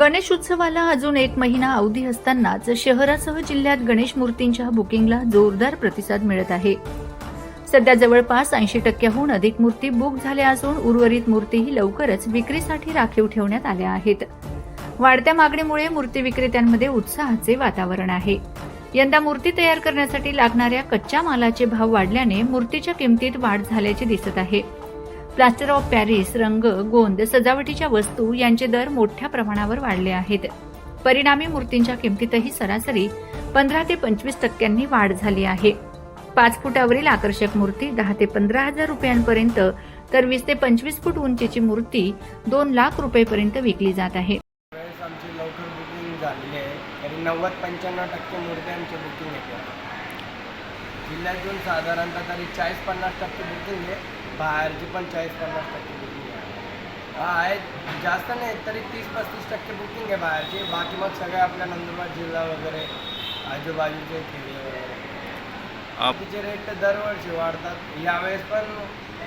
गणेश उत्सवाला अजून एक महिना अवधी असतानाच शहरासह जिल्ह्यात गणेश मूर्तींच्या बुकिंगला जोरदार प्रतिसाद मिळत आहे. सध्या जवळपास ऐंशी टक्क्याहून अधिक मूर्ती बुक झाल्या असून उर्वरित मूर्तीही लवकरच विक्रीसाठी राखीव ठेवण्यात आल्या आहेत. वाढत्या मागणीमुळे मूर्ती विक्रेत्यांमध्ये उत्साहाचे वातावरण आहे. यंदा मूर्ती तयार करण्यासाठी लागणाऱ्या कच्च्या मालाचे भाव वाढल्याने मूर्तीच्या किमतीत वाढ झाल्याचे दिसत आहे. प्लास्टर ऑफ पॅरिस रंग गोंद सजावटीच्या वस्तू यांचे दर मोठ्या प्रमाणावर वाढले आहेत. परिणामी मूर्तींच्या किमतीतही सरासरी पंधरा ते पंचवीस टक्क्यांनी वाढ झाली आहे. पाच फुटावरील आकर्षक मूर्ती दहा ते पंधरा हजार रुपयांपर्यंत तर वीस ते पंचवीस फूट उंचीची मूर्ती दोन लाख रुपयेपर्यंत विकली जात आहे. आमची लवकर बुकिंग झालेली आहे. तरी नव्वद पंच्याण्णव टक्के मूर्ती आमची बुकिंग आहे जिल्ह्यातून साधारणतः तरी चाळीस पन्नास टक्के बुकिंग आहे. बाहेरची पण चाळीस पन्नास टक्के बुकिंग आहे. हा आहे जास्त नाही तरी तीस पस्तीस टक्के बुकिंग आहे बाहेरची. बाकी मग सगळे आपल्या नंदुरबार जिल्हा वगैरे आजूबाजूचे खेडे वगैरे. तिचे रेट तर दरवर्षी वाढतात. यावेळेस पण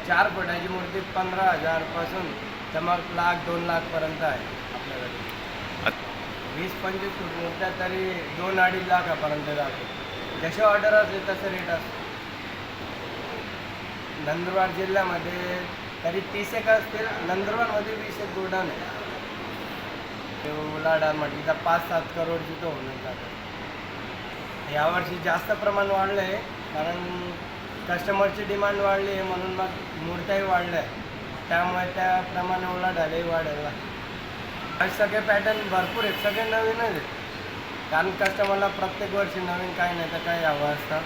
चार फुटाची मूर्ती पंधरा हजारपासून तर मग लाख दोन लाखपर्यंत आहे आपल्याकडे. वीस पंचवीस फूट मूर्त्या तरी दोन अडीच लाखापर्यंत जाते. जसे ऑर्डर असते तसं रेट असतो नंदुरबार जिल्ह्यामध्ये तरी तीस एक असतील नंदुरबारमध्ये वीस एक गोडाऊन आहे. ते उलाढाल म्हटली तर पाच सात करोडची तो होऊन जातं यावर्षी जास्त प्रमाण वाढलं आहे कारण कस्टमरची डिमांड वाढली आहे म्हणून मग मूर्त्याही वाढल्या. आहे त्यामुळे त्याप्रमाणे उलाढालही वाढायला सगळे पॅटर्न भरपूर आहेत सगळे नवीनच आहेत. कारण कस्टमरला प्रत्येक वर्षी नवीन काही नाही तर काही हवं असतं.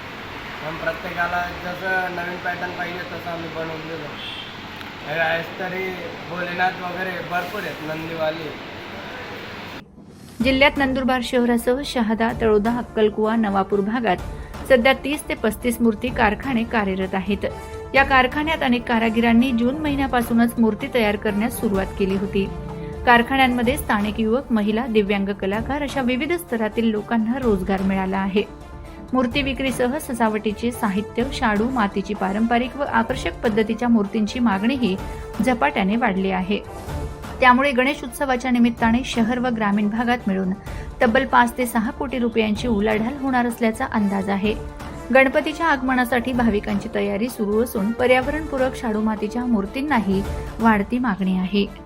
पण प्रत्येकाला जसं नवीन पॅटर्न पाहिजे तसं आम्ही बनवून देतो. आहेस तरी भोलेनाथ वगैरे भरपूर आहेत नंदीवाली. जिल्ह्यात नंदुरबार शहरासह शहादा तळोदा अक्कलकुवा नवापूर भागात सध्या तीस ते पस्तीस मूर्ती कारखाने कार्यरत आहेत. या कारखान्यात अनेक कारागिरांनी जून महिन्यापासूनच मूर्ती तयार करण्यास सुरुवात केली होती. कारखान्यांमध्ये स्थानिक युवक महिला दिव्यांग कलाकार अशा विविध स्तरातील लोकांना रोजगार मिळाला आहे. मूर्ती विक्रीसह सजावटीचे साहित्य शाडू मातीची पारंपरिक व आकर्षक पद्धतीच्या मूर्तींची मागणीही झपाट्याने वाढली आहे. त्यामुळे गणेश उत्सवाच्या निमित्ताने शहर व ग्रामीण भागात मिळून तब्बल पाच ते सहा कोटी रुपयांची उलाढाल होणार असल्याचा अंदाज आहे. गणपतीच्या आगमनासाठी भाविकांची तयारी सुरू असून पर्यावरणपूरक शाडू मातीच्या मूर्तींनाही वाढती मागणी आहे.